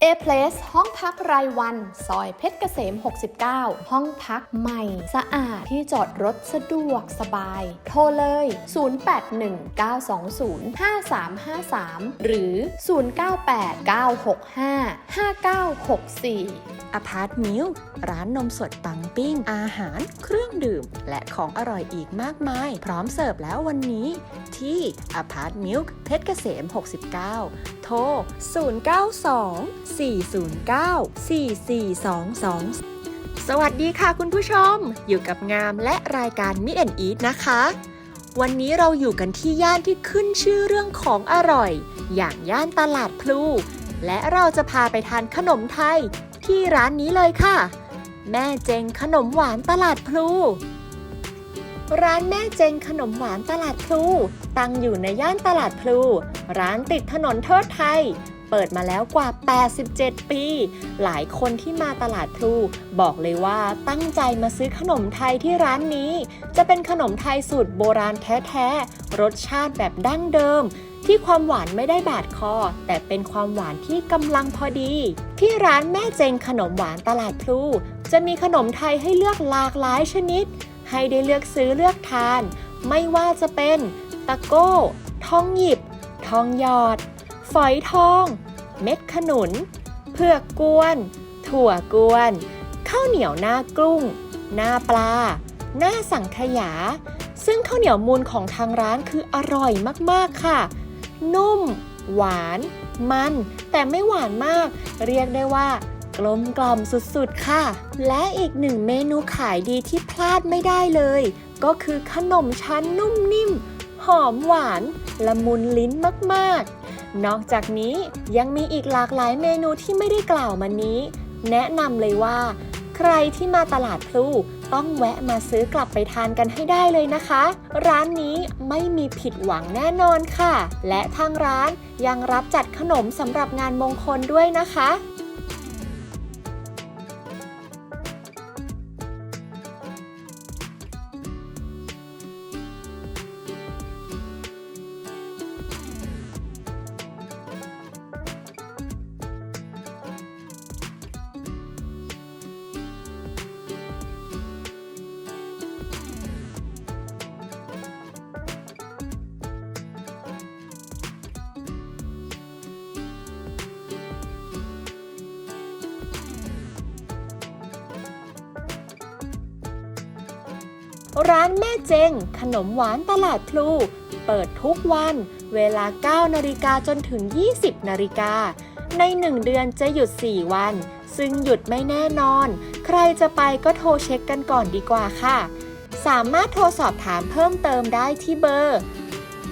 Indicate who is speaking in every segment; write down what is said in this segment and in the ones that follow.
Speaker 1: เอ Place ห้องพักรายวัน ซอยเพชรเกษม 69 ห้องพักใหม่ สะอาดที่จอดรถสะดวกสบาย โทรเลย 0819205353 หรือ 0989655964
Speaker 2: อพาร์ตมิลร้านนมสดปังปิ้ง อาหาร เครื่องดื่ม และของอร่อยอีกมากมาย พร้อมเสิร์ฟแล้ววันนี้ที่อพาร์ตมิลเพชรเกษม 69 โทร 092-409-4422สวัสดีค่ะคุณผู้ชม อยู่กับงามและรายการ Meet and Eat นะคะ วันนี้เราอยู่กันที่ย่านที่ขึ้นชื่อเรื่องของอร่อย อย่างย่านตลาดพลู และเราจะพาไปทานขนมไทย ที่ร้านนี้เลยค่ะ แม่เจงขนมหวานตลาดพลู ร้านแม่เจงขนมหวานตลาดพลู ตั้งอยู่ในย่านตลาดพลู ร้านติดถนนเทิดไทย เปิดมาแล้วกว่า 87 ปี หลายคนที่มาตลาดพลูบอกเลยว่าตั้งใจมาซื้อขนมไทยที่ร้านนี้ จะเป็นขนมไทยสูตรโบราณแท้ๆ รสชาติแบบดั้งเดิมที่ความหวานไม่ได้บาดคอ แต่เป็นความหวานที่กำลังพอดี ที่ร้านแม่เจงขนมหวานตลาดพลู จะมีขนมไทยให้เลือกหลากหลายชนิด ให้ได้เลือกซื้อเลือกทาน ไม่ว่าจะเป็น ตะโก้ ทองหยิบ ทองหยอด ฝอยทอง เม็ดขนุน เผือกกวน ถั่วกวน ข้าวเหนียวหน้ากุ้ง หน้าปลา หน้าสังขยา ซึ่งข้าวเหนียวมูลของทางร้านคืออร่อยมากๆค่ะ นุ่ม หวาน มัน แต่ไม่หวานมาก เรียกได้ว่ากลมกล่อมสุดๆ ค่ะ และอีกหนึ่งเมนูขายดีที่พลาดไม่ได้เลย ก็คือขนมชั้นนุ่มนิ่ม หอมหวาน ละมุนลิ้นมากๆ นอกจากนี้ยังมีอีกหลากหลายเมนูที่ไม่ได้กล่าวมานี้ แนะนำเลยว่า ใครที่มาตลาดพลูต้องแวะมาซื้อกลับไปทานกันให้ได้เลยนะคะ ร้านนี้ไม่มีผิดหวังแน่นอนค่ะ และทางร้านยังรับจัดขนมสำหรับงานมงคลด้วยนะคะ ร้านแม่เจง ขนมหวานตลาดพลู เปิดทุกวัน เวลา 9 นาฬิกาจนถึง 20 นาฬิกา ใน 1 เดือนจะหยุด 4 วัน ซึ่งหยุดไม่แน่นอน ใครจะไปก็โทรเช็คกันก่อนดีกว่าค่ะ สามารถโทรสอบถามเพิ่มเติมได้ที่เบอร์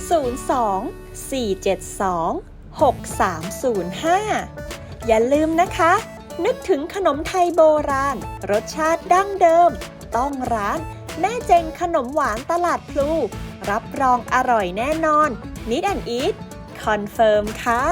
Speaker 2: 02 472 6305 อย่าลืมนะคะ นึกถึงขนมไทยโบราณ รสชาติดั้งเดิม ต้องร้าน แม่เจงขนมหวานตลาดพลู รับรองอร่อยแน่นอนนิดแอนอีทคอนเฟิร์มค่ะ